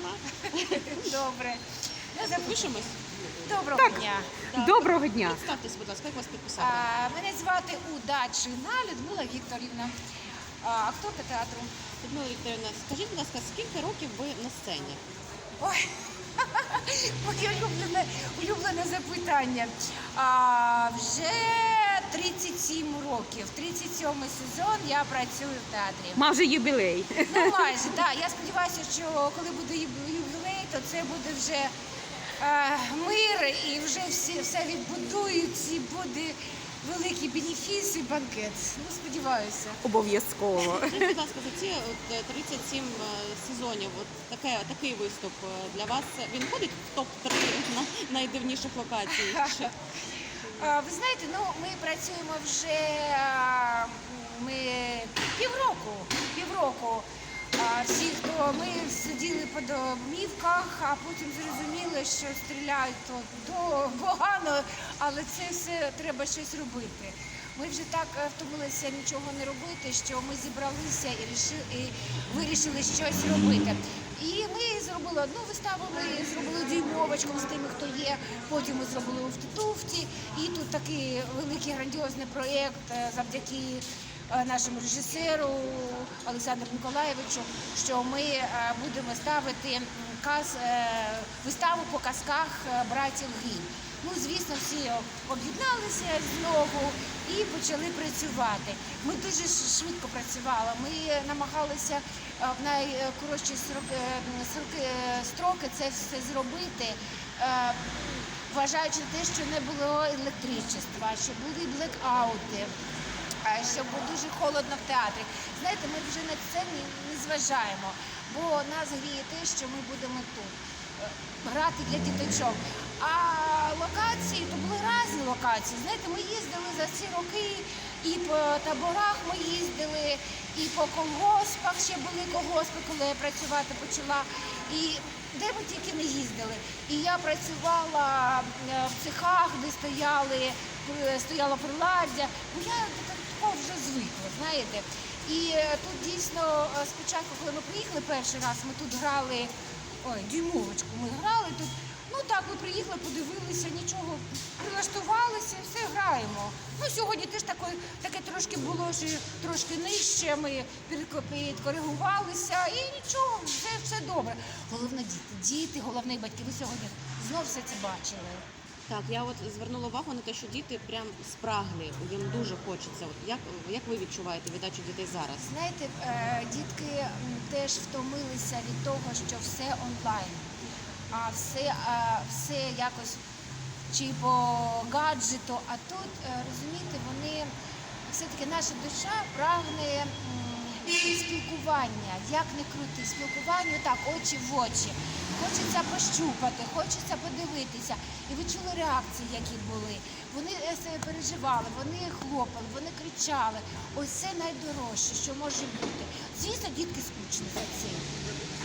смачна. Добре. Ну, Запишемось. Доброго дня. Доброго дня. Представтесь, будь ласка, як вас підписати? А, мене звати Удачина Людмила Вікторівна, а, акторка театру. Людмила Вікторівна, скажіть, будь ласка, скільки років ви на сцені? Ой, моє улюблене, улюблене запитання. А, вже 37 років. 37 сезон я працюю в театрі. Майже юбілей. Ну, майже, так. Я сподіваюся, що коли буде юб- ювілей, то це буде вже е, мир і вже всі, все відбудують, і буде великий бенефіс і банкет. Ну, сподіваюся. Обов'язково. Скажіть, будь ласка, за ці от, е, 37 е, сезонів, от таке, такий виступ е, для вас, він входить в топ-3 на найдивніших локацій? Чи- Ви знаєте, ну ми працюємо вже ми півроку. Півроку. Всі, хто ми сиділи по домівках, а потім зрозуміли, що стріляють то погано, але це все треба щось робити. Ми вже так втомилися нічого не робити, що ми зібралися і, рішили, і вирішили щось робити. І ми зробили одну виставу, ми зробили дюймовочку з тими, хто є. Потім ми зробили у Туфті. І тут такий великий грандіозний проєкт е, завдяки е, нашому режисеру Олександру Миколаєвичу, що ми е, будемо ставити каз, виставу по казках братів Грім. Ну, звісно, всі об'єдналися знову і почали працювати. Ми дуже швидко працювали. Ми намагалися е, в найкоротші е, е, строки це все зробити. Вважаючи те, що не було електричества, що були блекаути, що було дуже холодно в театрі. Знаєте, ми вже на це не, зважаємо, бо нас гріє те, що ми будемо тут грати для діточок. А локації то були різні локації. Знаєте, ми їздили за ці роки і по таборах ми їздили, і по колгоспах ще були колгоспи, коли я працювати почала. І де ми тільки не їздили. І я працювала е, в цехах, де стояли, е, стояло приладдя. Бо я такого вже звикла, знаєте. І е, тут дійсно спочатку, коли ми приїхали перший раз, ми тут грали ой, дюймовочку. Ми грали тут. Ну так, ми приїхали, подивилися, нічого, прилаштувалися, все граємо. Ну сьогодні теж таке, таке трошки було, що трошки нижче. Ми підко- підкоригувалися і нічого, все, все добре. Головне діти, діти, головне батьки. Ви сьогодні знов все це бачили. Так, я от звернула увагу на те, що діти прям спраглі, їм дуже хочеться. От як, як ви відчуваєте віддачу дітей зараз? Знаєте, е, дітки теж втомилися від того, що все онлайн, а все, а, все якось чи по гаджету. А тут е, розумієте, вони все-таки наша душа прагне спілкування, як не крути, спілкування так, очі в очі. Хочеться пощупати, хочеться подивитися. І ви чули реакції, які були. Вони е, себе переживали, вони хлопали, вони кричали. Ось це найдорожче, що може бути. Звісно, дітки скучні за цим.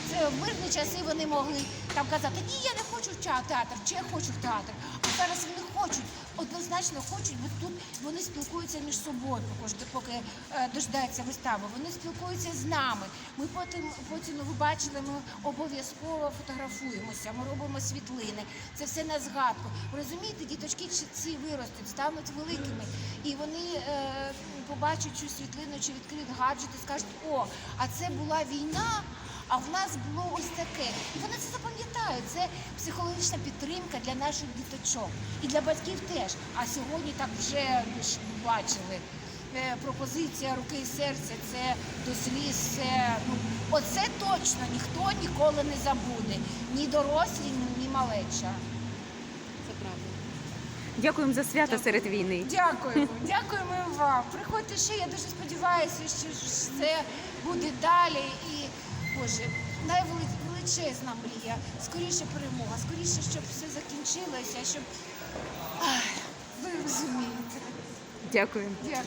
Це в мирні часи вони могли там казати, ні, я не хочу в театр, чи я хочу в театр. А зараз вони хочуть, однозначно хочуть, бо тут вони спілкуються між собою, поки, е, дождаються вистави. Вони спілкуються з нами. Ми потім, потім ну, ви бачили, ми обов'язково фотографуємося, ми робимо світлини. Це все на згадку. Розумієте, діточки ці виростуть, стануть великими, і вони е, побачать цю світлину чи відкриють гаджет і скажуть, о, а це була війна. А в нас було ось таке. І вони це запам'ятають. Це психологічна підтримка для наших діточок. І для батьків теж. А сьогодні так вже ви ж бачили. е, Пропозиція руки і серця це до сліз. Це, ну, оце точно ніхто ніколи не забуде. Ні дорослі, ні малеча. Це правда. Дякуємо за свято серед війни. Дякуємо, дякуємо вам. Приходьте ще, я дуже сподіваюся, що це буде далі. І, Боже, найвеличезна мрія. Скоріше перемога, скоріше, щоб все закінчилося, щоб. Ах, ви розумієте. Дякуємо. Дякую.